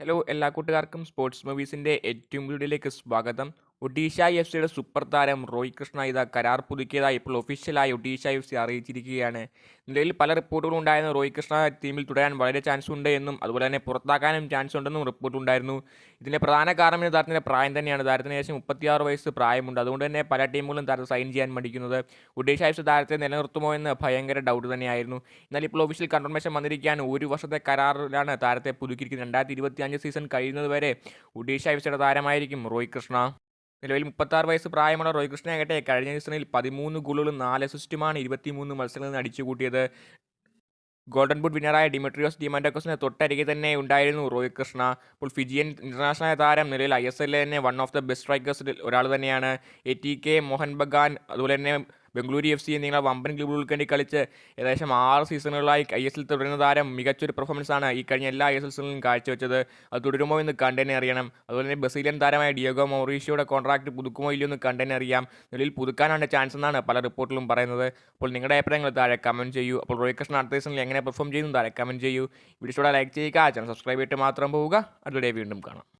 Hello എല്ലാ കൂട്ടുകാർക്കും sports മൂവീസിന്റെ ഏറ്റവും വീഡിയോയിലേക്ക് സ്വാഗതം. ഒഡീഷ എഫ് സിയുടെ സൂപ്പർ താരം റോയ് കൃഷ്ണ ഇതാ കരാർ പുതുക്കിയതായി ഇപ്പോൾ ഒഫീഷ്യലായി ഒഡീഷ എഫ് സി അറിയിച്ചിരിക്കുകയാണ്. നിലവിൽ പല റിപ്പോർട്ടുകളും ഉണ്ടായിരുന്നു റോയ് കൃഷ്ണ ടീമിൽ തുടരാൻ വളരെ ചാൻസ് ഉണ്ട് എന്നും അതുപോലെ തന്നെ പുറത്താക്കാനും ചാൻസ് ഉണ്ടെന്നും റിപ്പോർട്ട് ഉണ്ടായിരുന്നു ഇതിന്റെ പ്രധാന കാരണം താരത്തിന്റെ പ്രായം തന്നെയാണ്. താരത്തിന് ഏകദേശം മുപ്പത്തിയാറ് വയസ്സ് പ്രായമുണ്ട്. അതുകൊണ്ട് തന്നെ പല ടീമുകളും താരത്തെ സൈൻ ചെയ്യാൻ മടിക്കുന്നത് ഒഡീഷ എഫ് സി താരത്തെ നിലനിർത്തുമോ എന്ന് ഭയങ്കര ഡൗട്ട് തന്നെയായിരുന്നു. എന്നാൽ ഇപ്പോൾ ഒഫീഷ്യൽ കൺഫർമേഷൻ വന്നിരിക്കാൻ ഒരു വർഷത്തെ കരാറിലാണ് താരത്തെ പുതുക്കിയിരിക്കുന്നത്. രണ്ടായിരത്തി ഇരുപത്തി അഞ്ച് സീസൺ കഴിയുന്നത് വരെ ഒഡീഷ എഫ് സിയുടെ താരമായിരിക്കും റോയ് കൃഷ്ണ. നിലവിൽ മുപ്പത്താറ് വയസ്സ് പ്രായമുള്ള റോയ് കൃഷ്ണയാകട്ടെ കഴിഞ്ഞ സീസണിൽ പതിമൂന്ന് ഗോളുകളും നാല് അസിസ്റ്റുമാണ് ഇരുപത്തിമൂന്ന് മത്സരങ്ങളിൽ നിന്ന് അടിച്ചു കൂട്ടിയത് ഗോൾഡൻ ബുട്ട് വിന്നറായ ഡിമിട്രിയോസ് ഡിമാൻഡക്കോസിന് തൊട്ടരികെ തന്നെ ഉണ്ടായിരുന്നു റോയ് കൃഷ്ണ ഇപ്പോൾ ഫിജിയൻ ഇന്റർനാഷണൽ താരം നിലവിൽ ഐ എസ് എല്ലിൽ തന്നെ വൺ ഓഫ് ദ ബെസ്റ്റ് സ്ട്രൈക്കേഴ്സിൽ ഒരാൾ തന്നെയാണ്. A T K Mohun Bagan അതുപോലെ തന്നെ ബംഗളൂരു എഫ് സി എന്നിങ്ങനെ വമ്പൻ ക്ലബുകൾക്ക് വേണ്ടി കളിച്ച് ഏകദേശം ആറ് സീസണുകളായി ഐ എസ് എൽ തുടരുന്ന താരം മികച്ചൊരു പെർഫോമൻസ് ആണ് ഈ കഴിഞ്ഞ എല്ലാ ഐ എസ് എൽ സീസണിലും കാഴ്ചവെച്ചത്. അത് തുടരുമോ എന്ന് കണ്ടെന്നെ അറിയണം. അതുപോലെ തന്നെ ബ്രസീലിയൻ താരമായ ഡിയോഗോ മൗറീഷ്യയുടെ കോൺട്രാക്ട് പുതുക്കുമോ ഇല്ലയോ എന്ന് കണ്ടെന്നെ അറിയാം. നിലവിൽ പുതുക്കാനാണ് ചാൻസ് എന്നാണ് പല റിപ്പോർട്ടിലും പറയുന്നത്. അപ്പോൾ നിങ്ങളുടെ അഭിപ്രായങ്ങൾ താഴെ കമന്റ് ചെയ്യൂ. അപ്പോൾ റോയ് കൃഷ്ണ അടുത്ത സീസണിൽ എങ്ങനെ പെർഫോം ചെയ്യുന്നു താഴെ കമന്റ് ചെയ്യൂ. വീഡിയോ ലൈക്ക് ചെയ്യുക. ചാനൽ സബ്സ്ക്രൈബ് ചെയ്തിട്ട് മാത്രം പോവുക. അടുത്ത വീണ്ടും കാണാം.